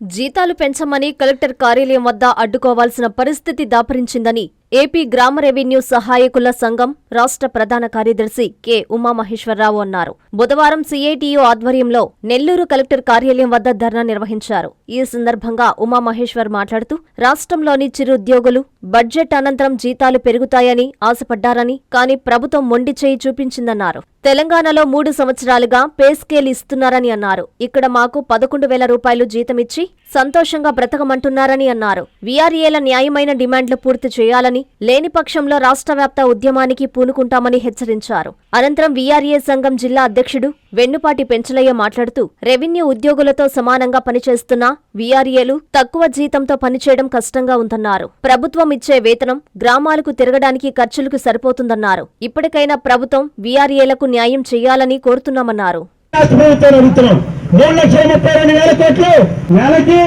జీతాలు పెంచమని కలెక్టర్ కార్యాలయం వద్ద అడ్డుకోవాల్సిన పరిస్థితి దాపరించిందని ఏపీ గ్రామ రెవెన్యూ సహాయకుల సంఘం రాష్ట్ర ప్రధాన కార్యదర్శి కె ఉమామహేశ్వరరావు అన్నారు. బుధవారం సిఐటియు ఆధ్వర్యంలో నెల్లూరు కలెక్టర్ కార్యాలయం వద్ద ధర్నా నిర్వహించారు. ఈ సందర్భంగా ఉమామహేశ్వర్ మాట్లాడుతూ రాష్ట్రంలోని చిరుద్యోగులు బడ్జెట్ అనంతరం జీతాలు పెరుగుతాయని ఆశపడ్డారని కానీ ప్రభుత్వం మొండి చేయి చూపించిందన్నారు. తెలంగాణలో మూడు సంవత్సరాలుగా పే స్కేల్ ఇస్తున్నారని అన్నారు. ఇక్కడ మాకు పదకొండు వేల రూపాయలు జీతమిచ్చి సంతోషంగా బ్రతకమంటున్నారని అన్నారు. వీఆర్ఏల న్యాయమైన డిమాండ్లు పూర్తి చేయాలని లేని పక్షంలో రాష్ట్ర వ్యాప్త ఉద్యమానికి పూనుకుంటామని హెచ్చరించారు. అనంతరం వీఆర్ఏ సంఘం జిల్లా అధ్యక్షుడు వెన్నుపాటి పెంచలయ్య మాట్లాడుతూ రెవెన్యూ ఉద్యోగులతో సమానంగా పనిచేస్తున్న వీఆర్ఏలు తక్కువ జీతంతో పనిచేయడం కష్టంగా ఉందన్నారు. ప్రభుత్వం ఇచ్చే వేతనం గ్రామాలకు తిరగడానికి ఖర్చులకు సరిపోతుందన్నారు. ఇప్పటికైనా ప్రభుత్వం వీఆర్ఏలకు న్యాయం చేయాలని కోరుతున్నామన్నారు. రాష్ట్ర ప్రభుత్వాన్ని అడుగుతున్నాం మూడు లక్షల ముప్పై రెండు వేల కోట్లు నెలకి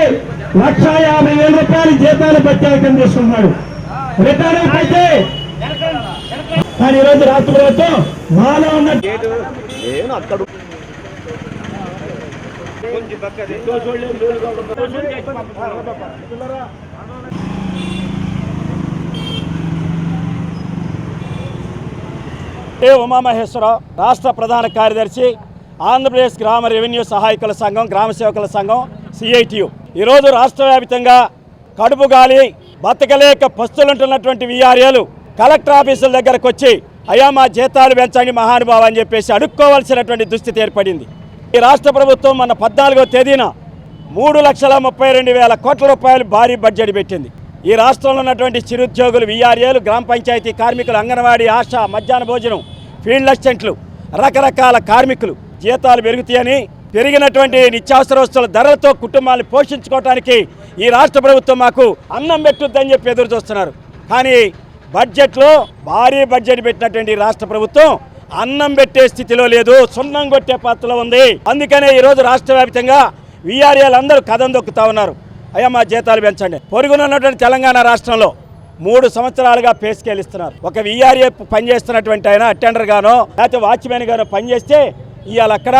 లక్ష యాభై వేల రూపాయలు జీతాలు ప్రత్యేకం తీసుకున్నాడు రిటైర్ అయితే కానీ ఈరోజు రాష్ట్ర ప్రభుత్వం మాలో ఉన్న ఏ ఉమామహేశ్వరరావు రాష్ట్ర ప్రధాన కార్యదర్శి ఆంధ్రప్రదేశ్ గ్రామ రెవెన్యూ సహాయకుల సంఘం గ్రామ సేవకుల సంఘం సిఐటియు. ఈరోజు రాష్ట్ర వ్యాప్తంగా కడుపు గాలి బతకలేక పస్తులుంటున్నటువంటి విఆర్ఏలు కలెక్టర్ ఆఫీసుల దగ్గరకు వచ్చి అయా మా జీతాలు పెంచండి మహానుభావ అని చెప్పేసి అడుక్కోవాల్సినటువంటి దుస్థితి ఏర్పడింది. ఈ రాష్ట్ర ప్రభుత్వం మన పద్నాలుగో తేదీన మూడు లక్షల ముప్పై రెండు వేల కోట్ల రూపాయలు భారీ బడ్జెట్ పెట్టింది. ఈ రాష్ట్రంలో ఉన్నటువంటి చిరుద్యోగులు విఆర్ఏలు గ్రామ పంచాయతీ కార్మికులు అంగన్వాడీ ఆశ మధ్యాహ్న భోజనం ఫీల్డ్ అసిస్టెంట్లు రకరకాల కార్మికులు జీతాలు పెరుగుతాయని పెరిగినటువంటి నిత్యావసర వస్తువుల ధరలతో కుటుంబాన్ని పోషించుకోవడానికి ఈ రాష్ట్ర ప్రభుత్వం మాకు అన్నం పెట్టుద్దని చెప్పి ఎదురు చూస్తున్నారు. కానీ బడ్జెట్లో భారీ బడ్జెట్ పెట్టినటువంటి ఈ రాష్ట్ర ప్రభుత్వం అన్నం పెట్టే స్థితిలో లేదు సున్నం కొట్టే పాత్రలో ఉంది. అందుకనే ఈరోజు రాష్ట్ర వ్యాప్తంగా వీఆర్ఏలు అందరూ కథం దొక్కుతా ఉన్నారు. అయ్యా మా జీతాలు పెంచండి. పొరుగునున్నటువంటి తెలంగాణ రాష్ట్రంలో మూడు సంవత్సరాలుగా పే స్కేల్ ఇస్తున్నారు. ఒక వీఆర్ఏ పనిచేస్తున్నటువంటి ఆయన అటెండర్ గానో లేకపోతే వాచ్మెన్ గానో పనిచేస్తే ఇవాళ అక్కడ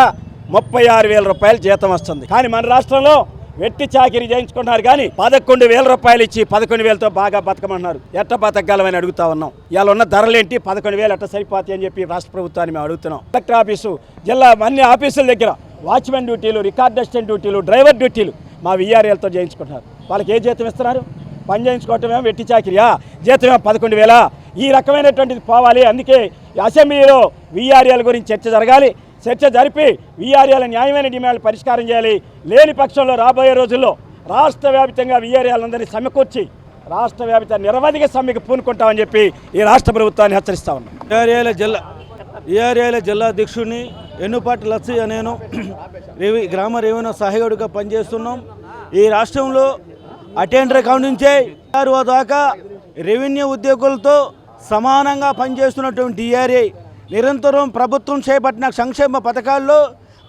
ముప్పై ఆరు వేల రూపాయలు జీతం వస్తుంది. కానీ మన రాష్ట్రంలో వెట్టి చాకిరీ చేయించుకుంటున్నారు కానీ పదకొండు వేల రూపాయలు ఇచ్చి పదకొండు వేలతో బాగా బతకమన్నారు. ఎట్ట బతకగలమని అడుగుతా ఉన్నాం. ఇవాళ ఉన్న ధరలేంటి? పదకొండు వేలు ఎట్ట సరిపోతాయి అని చెప్పి రాష్ట్ర ప్రభుత్వాన్ని మేము అడుగుతున్నాం. కలెక్టర్ ఆఫీసు జిల్లా అన్ని ఆఫీసుల దగ్గర వాచ్మెన్ డ్యూటీలు రికార్డ్ అసిస్టెంట్ డ్యూటీలు డ్రైవర్ డ్యూటీలు మా విఆర్ఏలతో చేయించుకుంటున్నారు. వాళ్ళకి ఏ జీతం ఇస్తున్నారు? పని చేయించుకోవటమేమో వెట్టి చాకిరియా? జీతమేమో పదకొండు వేల ఈ రకమైనటువంటిది పోవాలి. అందుకే అసెంబ్లీలో వీఆర్ఏల గురించి చర్చ జరగాలి. చర్చ జరిపి వీఆర్ఏల న్యాయమైన డిమాండ్లు పరిష్కారం చేయాలి. లేని పక్షంలో రాబోయే రోజుల్లో రాష్ట్ర వ్యాప్తంగా వీఆర్ఏలందరినీ సమకూర్చి రాష్ట్ర వ్యాప్త నిరవధిక సమ్మెకు పూనుకుంటామని చెప్పి ఈ రాష్ట్ర ప్రభుత్వాన్ని హెచ్చరిస్తా ఉన్నాం. ఏరియాల జిల్లా ఏరియాల జిల్లా అధ్యక్షుడిని ఎన్నుపాటి లస్సయ్య నేను రెవి గ్రామ రెవెన్యూ సహాయకుడిగా పనిచేస్తున్నాం. ఈ రాష్ట్రంలో అటెండర్ అకౌంట్ నుంచే ఆరు దాకా రెవెన్యూ ఉద్యోగులతో సమానంగా పనిచేస్తున్నటువంటి డిఆర్ఏ నిరంతరం ప్రభుత్వం చేపట్టిన సంక్షేమ పథకాల్లో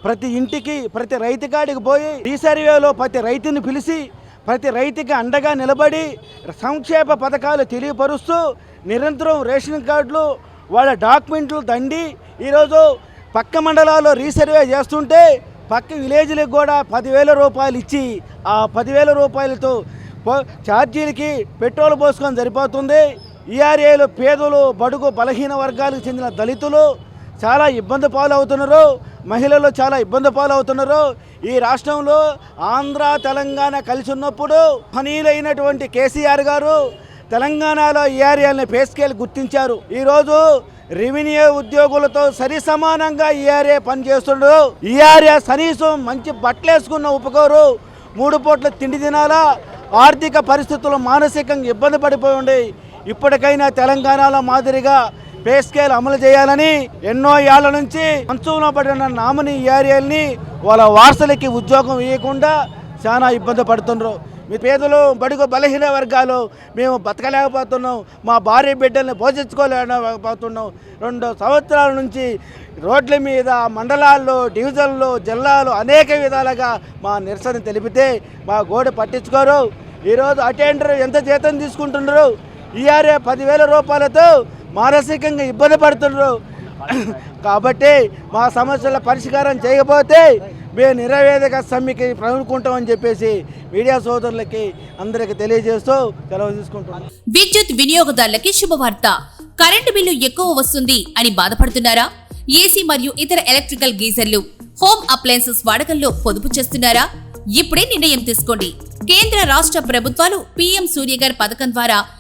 ప్రతి ఇంటికి ప్రతి రైతు కాడికి పోయి రీసర్వేలో ప్రతి రైతుని పిలిచి ప్రతి రైతుకి అండగా నిలబడి సంక్షేమ పథకాలు తెలియపరుస్తూ నిరంతరం రేషన్ కార్డులు వాళ్ళ డాక్యుమెంట్లు దండి ఈరోజు పక్క మండలాల్లో రీసర్వే చేస్తుంటే పక్క విలేజ్లకు కూడా పదివేల రూపాయలు ఇచ్చి ఆ పదివేల రూపాయలతో ఛార్జీలకి పెట్రోల్ పోసుకొని సరిపోతుంది. ఈఆర్ఏలో పేదలు బడుగు బలహీన వర్గాలకు చెందిన దళితులు చాలా ఇబ్బంది పాలవుతున్నారు. మహిళలు చాలా ఇబ్బంది పాలవుతున్నారు. ఈ రాష్ట్రంలో ఆంధ్ర తెలంగాణ కలిసి ఉన్నప్పుడు పనీలైనటువంటి కేసీఆర్ గారు తెలంగాణలో ఈఆర్ఏల్ని పేసుకెళ్ళి గుర్తించారు. ఈరోజు రెవెన్యూ ఉద్యోగులతో సరి సమానంగా ఈఆర్ఏ పనిచేస్తుండ్రు ఈఆర్ఏ కనీసం మంచి బట్టలేసుకున్న ఉపకోరు. మూడు పూట్ల తిండి తినాలా? ఆర్థిక పరిస్థితులు మానసికంగా ఇబ్బంది పడిపోయి ఉండి. ఇప్పటికైనా తెలంగాణలో మాదిరిగా పే స్కేల్ అమలు చేయాలని ఎన్నో ఏళ్ళ నుంచి మంచంలో పడిన నామినీ ఏరియాల్ని వాళ్ళ వారసులకి ఉద్యోగం ఇవ్వకుండా చాలా ఇబ్బంది పడుతున్నారు మీ పేదలు బడుగు బలహీన వర్గాలు మేము బతకలేకపోతున్నాం మా భార్య బిడ్డల్ని పోషించుకోలేకపోతున్నాం. రెండు సంవత్సరాల నుంచి రోడ్ల మీద మండలాల్లో డివిజన్లు జిల్లాలు అనేక విధాలుగా మా నిరసన తెలిపితే మా గోడు పట్టించుకోరు. ఈరోజు అటెండర్ ఎంత జీతం తీసుకుంటున్నారు? ఈఆర్ఏ పదివేల రూపాయలతో మానసికంగా ఇబ్బంది పడుతున్నారు. కాబట్టి మా సమస్యల పరిష్కారం చేయకపోతే మేము నిరవేదిక సమ్మెకి ప్రనుకుంటామని చెప్పేసి మీడియా సోదరులకి అందరికి తెలియజేస్తూ సెలవు తీసుకుంటున్నాం. విద్యుత్ వినియోగదారులకి శుభవార్త. కరెంటు బిల్లు ఎక్కువ వస్తుంది అని బాధపడుతున్నారా? ఏసీ మరియు ఇతర ఎలక్ట్రికల్ గీజర్లు హోమ్ అప్లయన్సెస్ వాడకంలో పొదుపు చేస్తున్నారా? ఇప్పుడే నిర్ణయం తీసుకోండి. కేంద్ర రాష్ట్ర ప్రభుత్వాలు పీఎం సూర్యగర్ పథకం ద్వారా